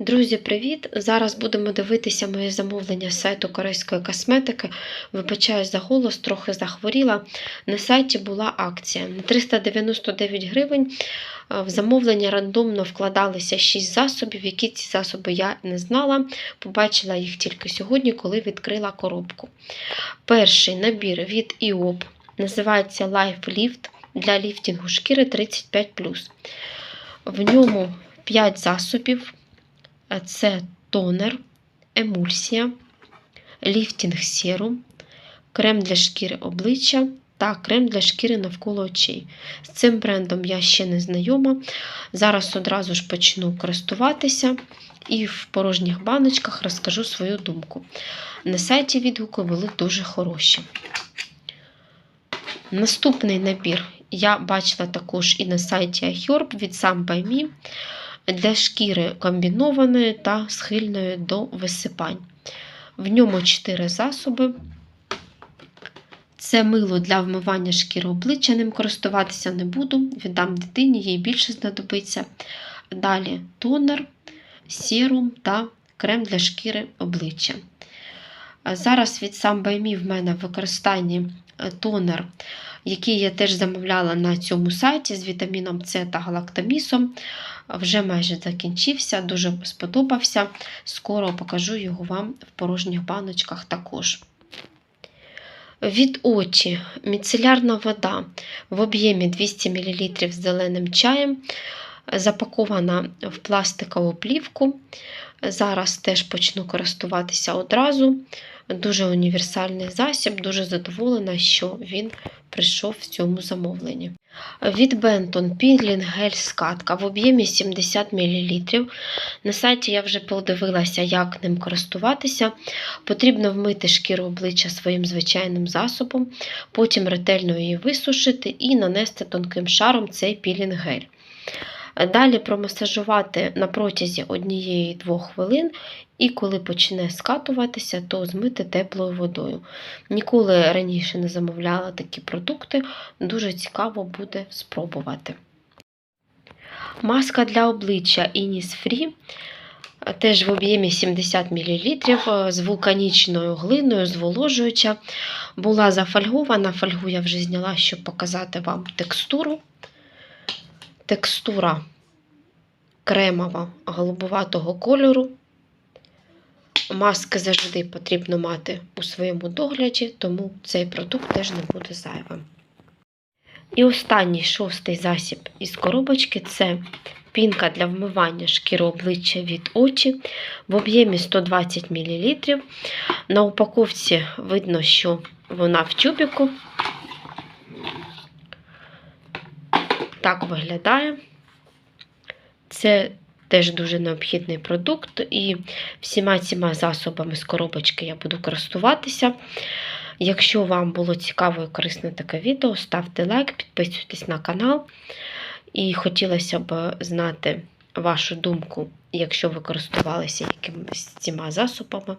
Друзі, привіт! Зараз будемо дивитися моє замовлення з сайту корейської косметики. Вибачаюсь за голос, трохи захворіла. На сайті була акція. На 399 гривень в замовлення рандомно вкладалися 6 засобів. Які ці засоби я не знала. Побачила їх тільки сьогодні, коли відкрила коробку. Перший набір від IOP називається Life Lift для ліфтингу шкіри 35. В ньому 5 засобів. Це тонер, емульсія, ліфтінг серум, крем для шкіри обличчя та крем для шкіри навколо очей. З цим брендом я ще не знайома. Зараз одразу ж почну користуватися і в порожніх баночках розкажу свою думку. На сайті відгуки були дуже хороші. Наступний набір я бачила також і на сайті iHerb від Sam для шкіри комбінованої та схильної до висипань. В ньому 4 засоби. Це мило для вмивання шкіри обличчя, ним користуватися не буду. Віддам дитині, їй більше знадобиться. Далі тонер, серум та крем для шкіри обличчя. Зараз від by в мене в використанні тонер, який я теж замовляла на цьому сайті з вітаміном С та галактамісом. Вже майже закінчився, дуже сподобався. Скоро покажу його вам в порожніх баночках також. Від очі міцелярна вода в об'ємі 200 мл з зеленим чаєм, запакована в пластикову плівку. Зараз теж почну користуватися одразу. Дуже універсальний засіб, дуже задоволена, що він прийшов в цьому замовленні. Від Benton Peeling гель скатка в об'ємі 70 мл. На сайті я вже подивилася, як ним користуватися. Потрібно вмити шкіру обличчя своїм звичайним засобом, потім ретельно її висушити і нанести тонким шаром цей пілінг-гель. Далі промасажувати на протязі 1-2 хвилин, і коли почне скатуватися, то змити теплою водою. Ніколи раніше не замовляла такі продукти, дуже цікаво буде спробувати. Маска для обличчя Innisfree, теж в об'ємі 70 мл, з вулканічною глиною, зволожуюча. Була зафольгована, фольгу я вже зняла, щоб показати вам текстуру текстура кремова голубуватого кольору. Маски завжди потрібно мати у своєму догляді, тому цей продукт теж не буде зайвим. І останній шостий засіб із коробочки це пінка для вмивання шкіри обличчя від очі в об'ємі 120 мл. На упаковці видно, що вона в тюбіку. Так виглядає. Це теж дуже необхідний продукт, і всіма цими засобами з коробочки я буду користуватися. Якщо вам було цікаво і корисне таке відео, ставте лайк, підписуйтесь на канал. І хотілося б знати вашу думку, якщо ви користувалися якимись цими засобами.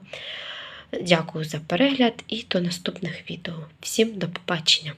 Дякую за перегляд і до наступних відео. Всім до побачення!